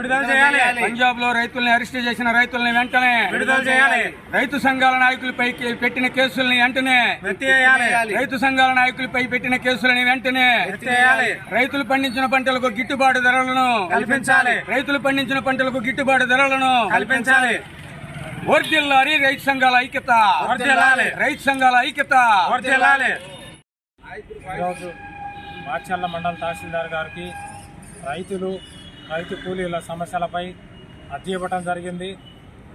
విడుదల చేయాలి. పంజాబ్లో రైతుల్ని అరెస్ట్ చేసిన రైతుల్ని వెంటనే విడుదల చేయాలి. రైతు సంఘాల నాయకులపై పెట్టిన కేసుల్ని వెంటనే రైతు సంఘాల నాయకులపై పెట్టిన కేసులని వెంటనే రైతులు పండించిన పంటలకు గిట్టుబాటు ధరలను కల్పించాలి. రైతులు పండించిన పంటలకు గిట్టుబాటు ధరలను కల్పించాలి. వర్దిల్లారి రైతు సంఘాల ఐక్యత. రైతు సంఘాల ఐక్యత. ఈరోజు మాచర్ల మండల తహసీల్దార్ గారికి రైతులు రైతు కూలీల సమస్యలపై అర్జీ ఇవ్వడం జరిగింది.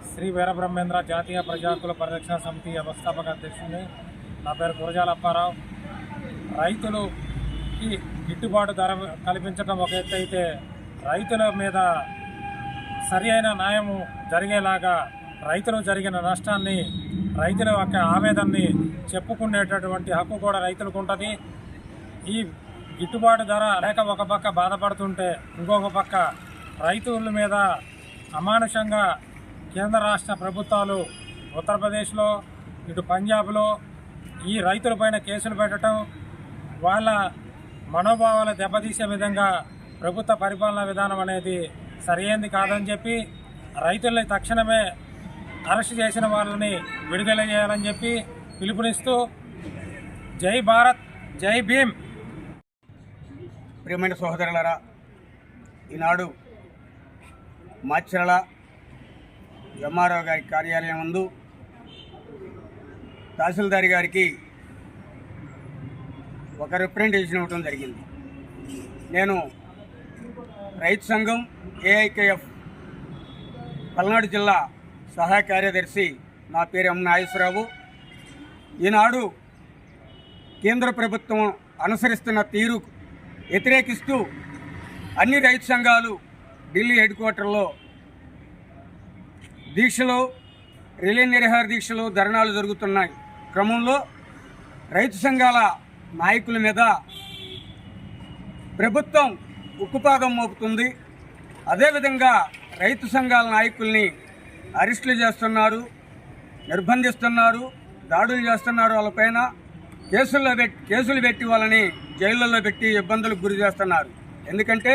శ్రీ వీరబ్రహ్మేంద్ర జాతీయ ప్రజాకుల పరిరక్షణ సమితి వ్యవస్థాపక అధ్యక్షుడిని నా పేరు గురజాలప్పారావు రైతులుకి గిట్టుబాటు ధర కల్పించడం ఒక ఎత్తు అయితే రైతుల మీద సరి అయిన న్యాయము జరిగేలాగా రైతులు జరిగిన నష్టాన్ని రైతుల యొక్క ఆవేదనని చెప్పుకునేటటువంటి హక్కు కూడా రైతులకు ఉంటుంది. ఈ గిట్టుబాటు ధర లేక ఒక పక్క బాధపడుతుంటే ఇంకొక పక్క రైతుల మీద అమానుషంగా కేంద్ర రాష్ట్ర ప్రభుత్వాలు ఉత్తరప్రదేశ్లో ఇటు పంజాబ్లో ఈ రైతులపైన కేసులు పెట్టడం వాళ్ళ మనోభావాలు దెబ్బతీసే విధంగా ప్రభుత్వ పరిపాలనా విధానం అనేది సరైనది కాదని చెప్పి రైతుల్ని తక్షణమే అరెస్ట్ చేసిన వాళ్ళని విడుదల చేయాలని చెప్పి పిలుపునిస్తూ జై భారత్ జై భీమ్. ప్రియమైన సహోదరులరా ఈనాడు మాచర్ల ఎంఆర్ఓ గారి కార్యాలయం ముందు తహసీల్దార్ గారికి ఒక రిప్రజెంటేషన్ ఇవ్వడం జరిగింది. నేను రైతు సంఘం ఏఐకేఎఫ్ పల్నాడు జిల్లా సహాయ కార్యదర్శి నా పేరు ఎం నాగేశ్వరరావు. ఈనాడు కేంద్ర ప్రభుత్వం అనుసరిస్తున్న తీరు వ్యతిరేకిస్తూ అన్ని రైతు సంఘాలు ఢిల్లీ హెడ్ క్వార్టర్లో దీక్షలు రిలే నిరహార దీక్షలు ధర్నాలు జరుగుతున్నాయి. క్రమంలో రైతు సంఘాల నాయకుల మీద ప్రభుత్వం ఉక్కుపాదం మోపుతుంది. అదేవిధంగా రైతు సంఘాల నాయకుల్ని అరెస్టులు చేస్తున్నారు నిర్బంధిస్తున్నారు దాడులు చేస్తున్నారు వాళ్ళపైన. కేసుల్లో పెట్టి కేసులు పెట్టి వాళ్ళని జైళ్ళల్లో పెట్టి ఇబ్బందులకు గురి చేస్తున్నారు. ఎందుకంటే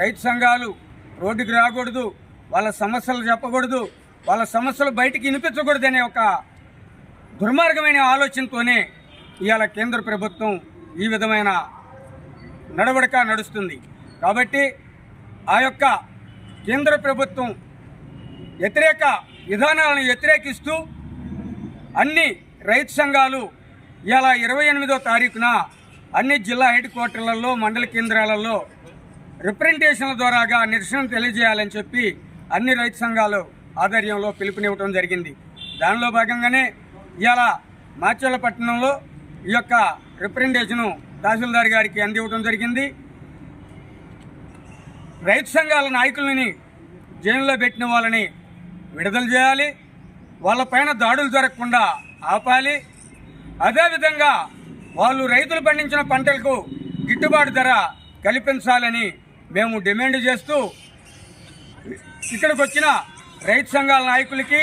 రైతు సంఘాలు రోడ్డుకి రాకూడదు వాళ్ళ సమస్యలు చెప్పకూడదు వాళ్ళ సమస్యలు బయటికి వినిపించకూడదనే ఒక దుర్మార్గమైన ఆలోచనతోనే ఇవాళ కేంద్ర ప్రభుత్వం ఈ విధమైన నడవడిక నడుస్తుంది. కాబట్టి ఆ యొక్క కేంద్ర ప్రభుత్వం వ్యతిరేక విధానాలను వ్యతిరేకిస్తూ అన్ని రైతు సంఘాలు ఇలా ఇరవై ఎనిమిదో తారీఖున అన్ని జిల్లా హెడ్ క్వార్టర్లలో మండల కేంద్రాలలో రిప్రజెంటేషన్ల ద్వారాగా నిరసన తెలియజేయాలని చెప్పి అన్ని రైతు సంఘాలు ఆధ్వర్యంలో పిలుపునివ్వడం జరిగింది. దానిలో భాగంగానే ఇలా మాచర్లపట్నంలో ఈ యొక్క రిప్రజెంటేషను తహసీల్దార్ గారికి అందివ్వడం జరిగింది. రైతు సంఘాల నాయకులని జైల్లో పెట్టిన వాళ్ళని విడుదల చేయాలి. వాళ్ళపైన దాడులు జరగకుండా ఆపాలి. అదేవిధంగా వాళ్ళు రైతులు పండించిన పంటలకు గిట్టుబాటు ధర కల్పించాలని మేము డిమాండ్ చేస్తూ ఇక్కడికి వచ్చిన రైతు సంఘాల నాయకులకి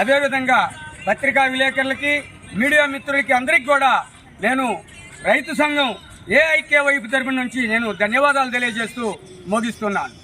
అదేవిధంగా పత్రికా విలేకరులకి మీడియా మిత్రులకి అందరికీ కూడా నేను రైతు సంఘం ఏఐకే వైపు తరపు నుంచి నేను ధన్యవాదాలు తెలియజేస్తూ ముగిస్తున్నాను.